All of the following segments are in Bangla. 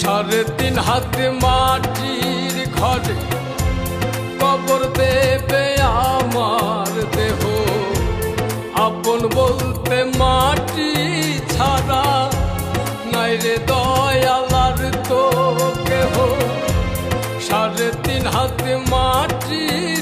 সাড়ে তিন হাত মাটির ঘরে কবর দেবে আমার দেহ। আপন বলতে মাটি ছাড়া নাই রে দয়ালার তো কেহ। সাড়ে তিন হাত মাটির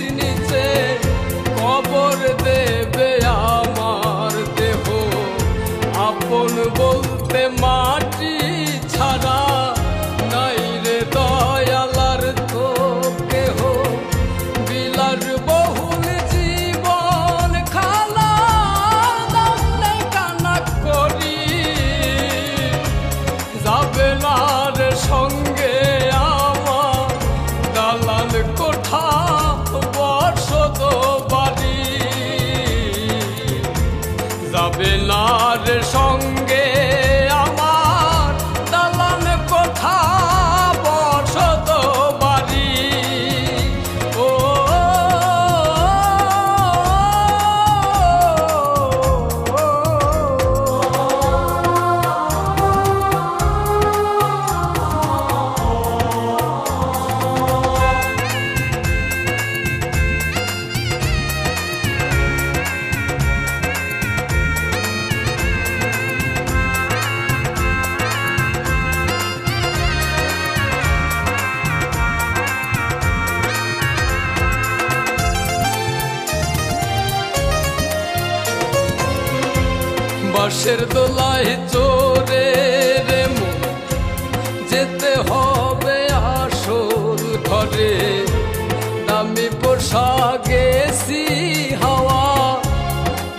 বাঁশের দোলায় চোরে রে যেতে হবে আসল ঘরে। দামি পোশাকে গেছি হাওয়া,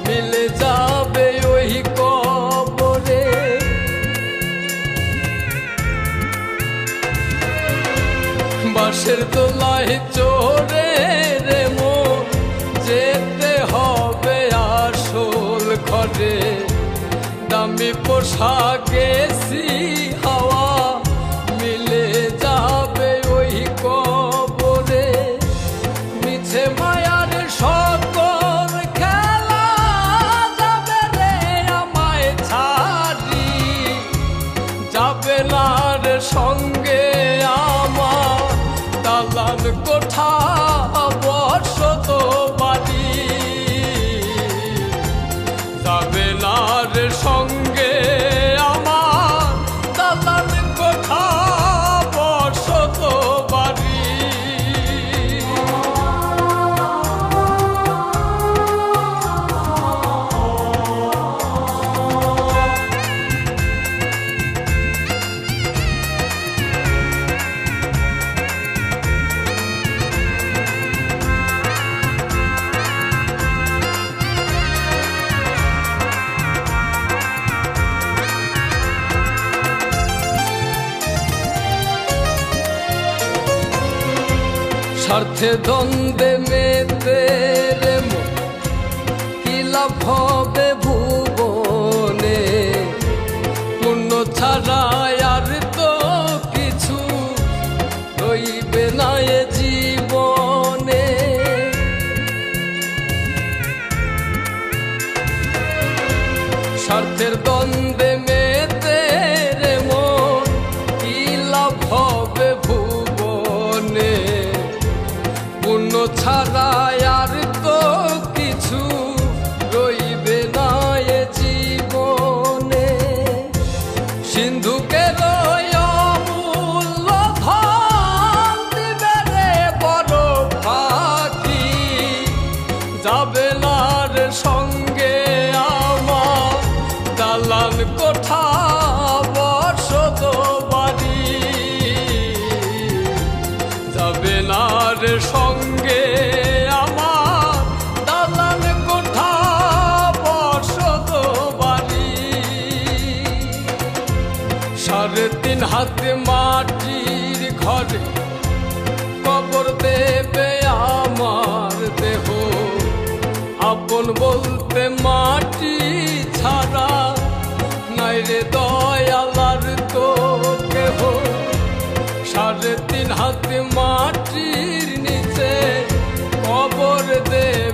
মিলে যাবে ওই কবরে। বাঁশের দোলায় চোরে সঙ্গে আমার দালান কোঠা বর্ষত স্বার্থে দ্বন্দ্বে মেতে রে কি লাভ হবে ভুবনে? পূর্ণ ছাড়া আর তো কিছু রইবে না এ জীবনে। স্বার্থের দ্বন্দ্বে ছাড়া আর তো কিছু রইবে না এ জীবনে। সিন্ধুকে যাবে না সঙ্গে আমার, দালান কোঠা হাত মাটির ঘরে কবর দেবে আমার দেহ। আপন বলতে মাটি ছাড়া নাই রে দয়ালার তো কেহ। সাড়ে তিন হাতে মাটির নিচে কবর দেবে